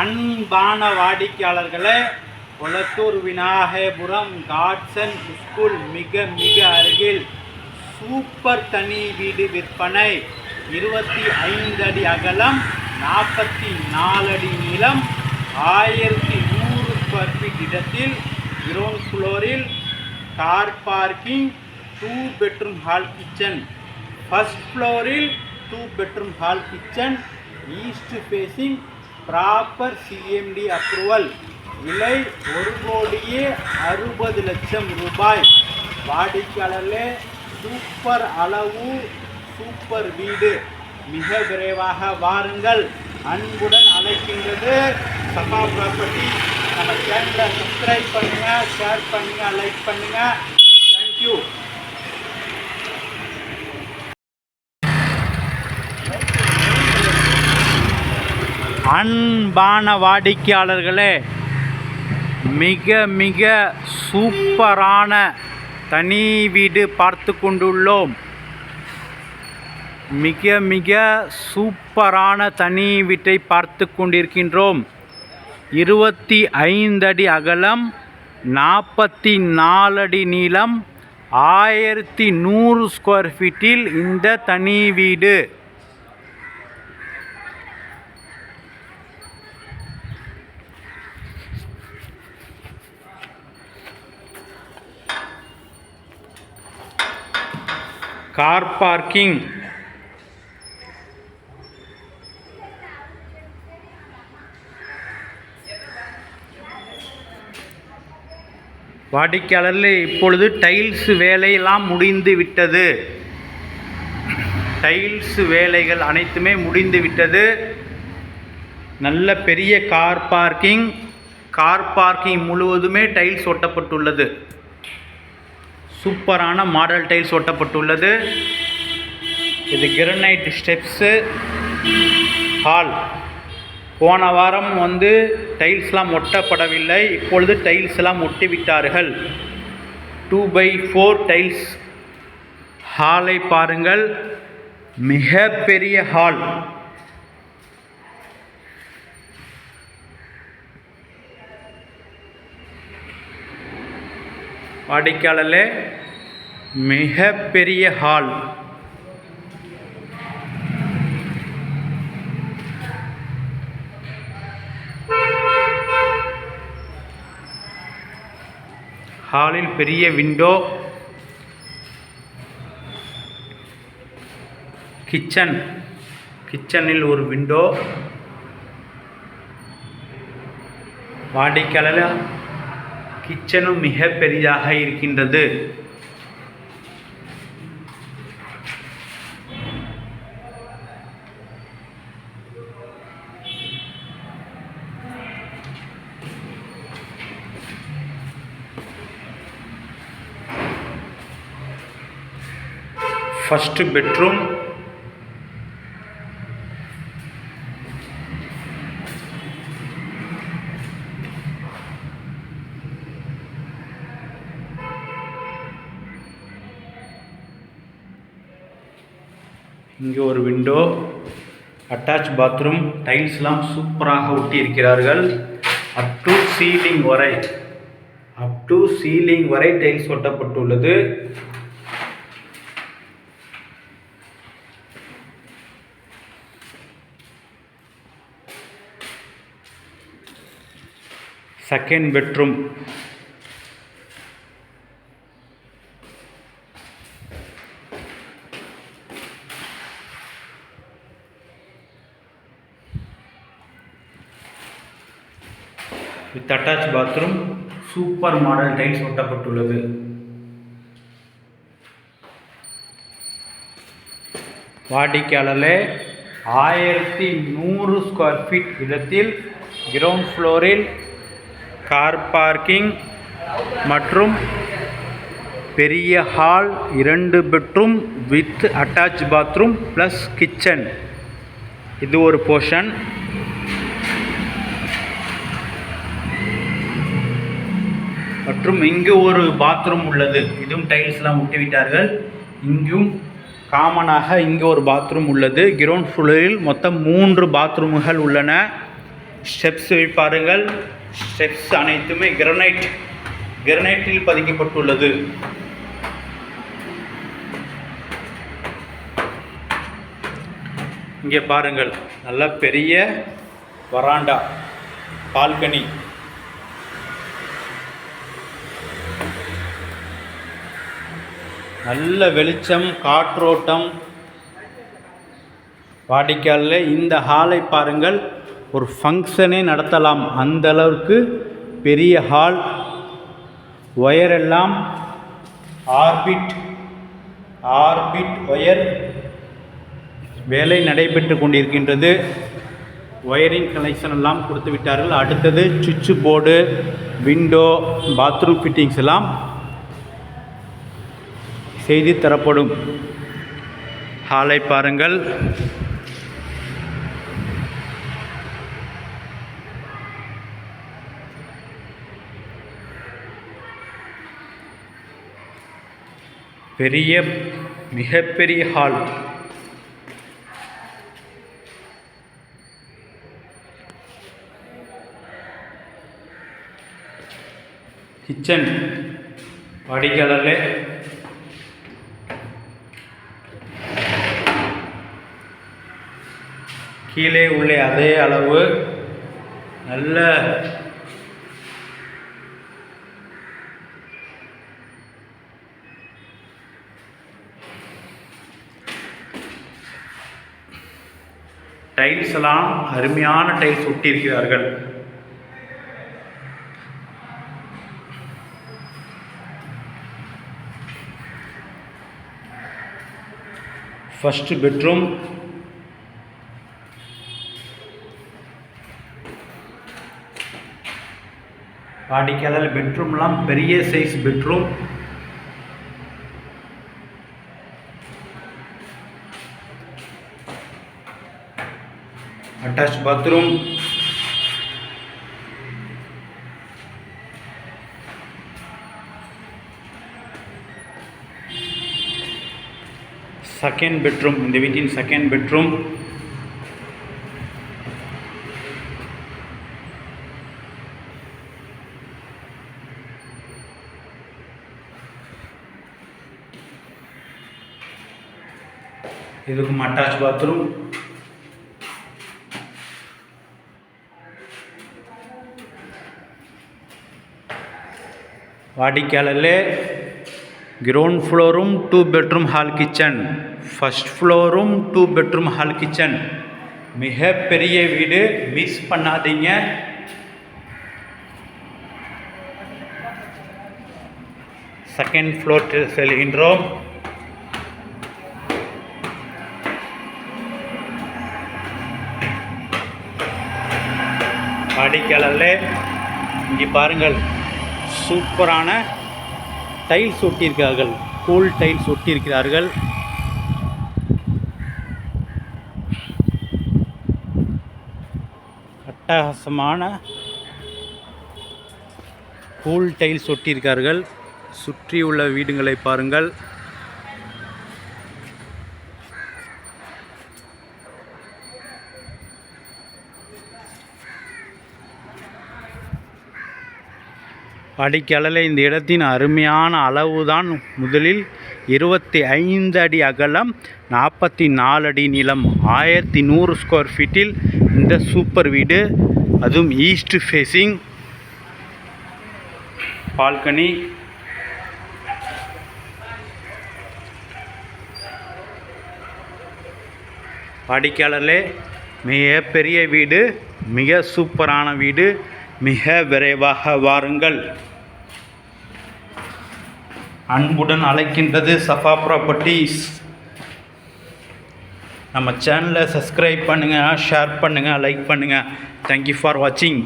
அன்பான வாடிக்கையாளர்களே கொளத்தூர் விநாயகபுரம் காட்சன் ஸ்கூல் மிக மிக அருகில் சூப்பர் தனி வீடு விற்பனை. இருபத்தி ஐந்து அடி அகலம் நாற்பத்தி நாலு அடி நீளம் ஆயிரத்தி நூறு ஸ்கொயர் ஃபீட் இடத்தில் கிரவுண்ட் ஃப்ளோரில் car parking two bedroom hall kitchen first ஃப்ளோரில் two bedroom hall kitchen east facing proper CMD approval விலை ஒரு கோடியே அறுபது லட்சம் ரூபாய். வாடிக்கையாளர்களே சூப்பர் அளவு சூப்பர் வீடு. மிக விரைவாக வாருங்கள். அன்புடன் அழைக்கின்றது சபா ப்ராப்பர்ட்டி நம்ம சேனலை சப்ஸ்கிரைப் பண்ணுங்க ஷேர் பண்ணுங்க லைக் பண்ணுங்க. தேங்க்யூ அன்பான வாடிக்கையாளர்களே மிக மிக சூப்பரான தனி வீடு பார்த்து கொண்டுள்ளோம். மிக மிக சூப்பரான தனி வீட்டை பார்த்து கொண்டிருக்கின்றோம். இருபத்தி ஐந்து அடி அகலம் நாற்பத்தி நாலடி நீளம் ஆயிரத்தி நூறு ஸ்கொயர் ஃபீட்டில் இந்த தனி வீடு. கார் பார்க்கிங் வாடிக்கையாளர்கள் இப்பொழுது டைல்ஸ் வேலையெல்லாம் முடிந்து விட்டது. டைல்ஸ் வேலைகள் அனைத்துமே முடிந்து விட்டது. நல்ல பெரிய கார் பார்க்கிங் கார் பார்க்கிங் முழுவதுமே டைல்ஸ் ஒட்டப்பட்டுள்ளது. சூப்பரான மாடல் டைல்ஸ் ஒட்டப்பட்டுள்ளது. இது கிரனைட் ஸ்டெப்ஸு ஹால். போன வாரம் வந்து டைல்ஸ்லாம் ஒட்டப்படவில்லை. இப்பொழுது டைல்ஸ்லாம் ஒட்டிவிட்டார்கள். டூ பை ஃபோர் டைல்ஸ் ஹாலை பாருங்கள். மிகப்பெரிய ஹால். வாடிக்கையாளர்களே மிக பெரிய ஹால் ஹாலில் பெரிய விண்டோ கிச்சன் கிச்சனில் ஒரு விண்டோ வாடிக்கையாளர் கிச்சனும் மிக பெரிதாக இருக்கின்றது. ஃபஸ்ட் பெட்ரூம் இங்கே ஒரு விண்டோ அட்டாச் பாத்ரூம் டைல்ஸ்லாம் சூப்பராக ஒட்டி இருக்கிறார்கள். அப் டு சீலிங் வரை அப் டு சீலிங் வரை tiles ஒட்டப்பட்டுள்ளது. Second bedroom with attach bathroom super model tiles ஒட்டப்பட்டுள்ளது. வாடிக்கையாளர்களே ஆயிரத்தி நூறு ஸ்கொயர் ஃபீட் இடத்தில் கிரவுண்ட் ஃப்ளோரில் கார் பார்க்கிங் மற்றும் பெரிய ஹால் இரண்டு bedroom with attach bathroom plus kitchen இது ஒரு போர்ஷன் மற்றும் இங்கு ஒரு பாத்ரூம் உள்ளது. இதுவும் டைல்ஸ்லாம் ஒட்டி விட்டார்கள். இங்கும் காமனாக இங்கே ஒரு பாத்ரூம் உள்ளது. கிரவுண்ட் ஃப்ளோரில் மொத்தம் மூன்று பாத்ரூம்கள் உள்ளன. ஸ்டெப்ஸ் பாருங்கள். ஸ்டெப்ஸ் அனைத்துமே கிரனைட் கிரனைட்டில் பதிக்கப்பட்டுள்ளது. இங்கே பாருங்கள். நல்ல பெரிய வராண்டா பால்கனி நல்ல வெளிச்சம் காற்றோட்டம். வாடிக்கையாளர் இந்த ஹாலை பாருங்கள். ஒரு ஃபங்க்ஷனே நடத்தலாம். அந்த அளவுக்கு பெரிய ஹால் ஒயரெல்லாம் ஆர்பிட் ஆர்பிட் ஒயர் வேலை நடைபெற்று கொண்டிருக்கின்றது. ஒயரிங் கனெக்ஷன் எல்லாம் கொடுத்து விட்டார்கள் அடுத்தது சுவிட்ச் போர்டு விண்டோ பாத்ரூம் ஃபிட்டிங்ஸ் எல்லாம். செய்தி தரப்படும். ஹாலை பாருங்கள். பெரிய மிகப்பெரிய ஹால். கிச்சன். படிக்கடலை கீழே உள்ள அதே அளவு. நல்ல. டைல்ஸ் எல்லாம் அருமையான டைல்ஸ் ஒட்டியிருக்கிறார்கள் ஃபஸ்ட்டு பெட்ரூம் வாடிக்கையாளர் பெட்ரூம்லாம் பெரிய size bedroom. Attach bathroom. Second bedroom இந்த வீட்டின் செகண்ட் பெட்ரூம் இதுக்கும் அட்டாச் பாத்ரூம் வாடிக்கையாளர்களே ground ஃப்ளோரும் two bedroom hall kitchen first ஃப்ளோரும் two bedroom hall kitchen மிக பெரிய வீடு மிஸ் பண்ணாதீங்க. செகண்ட் ஃப்ளோர் செல்கின்றோம். வாடிக்கையாளர்களே இங்கே பாருங்கள் சூப்பரான டைல்ஸ் ஒட்டியிருக்கிறார்கள் கூல் டைல்ஸ் ஒட்டியிருக்கிறார்கள் அட்டகாசமான கூல் டைல்ஸ் ஒட்டியிருக்கார்கள் சுற்றியுள்ள வீடுகளை பாருங்கள். அடிக்கடலை. இந்த இடத்தின் அருமையான அளவுதான். முதலில் இருபத்தி ஐந்து அடி அகலம் நாற்பத்தி நாலு அடி நீளம் ஆயிரத்தி நூறு ஸ்கொயர் ஃபீட்டில் இந்த சூப்பர் வீடு. அதுவும் ஈஸ்ட் ஃபேஸிங் பால்கனி. வாடிக்கையாளர்களே மிக பெரிய வீடு மிக சூப்பரான வீடு. மிக விரைவாக வாருங்கள். அன்புடன் அழைக்கின்றது சஃபா ப்ராப்பர்ட்டிஸ் நம்ம சேனலை சப்ஸ்கிரைப் பண்ணுங்கள் ஷேர் பண்ணுங்கள் லைக் பண்ணுங்கள் தேங்க்யூ ஃபார் வாட்சிங்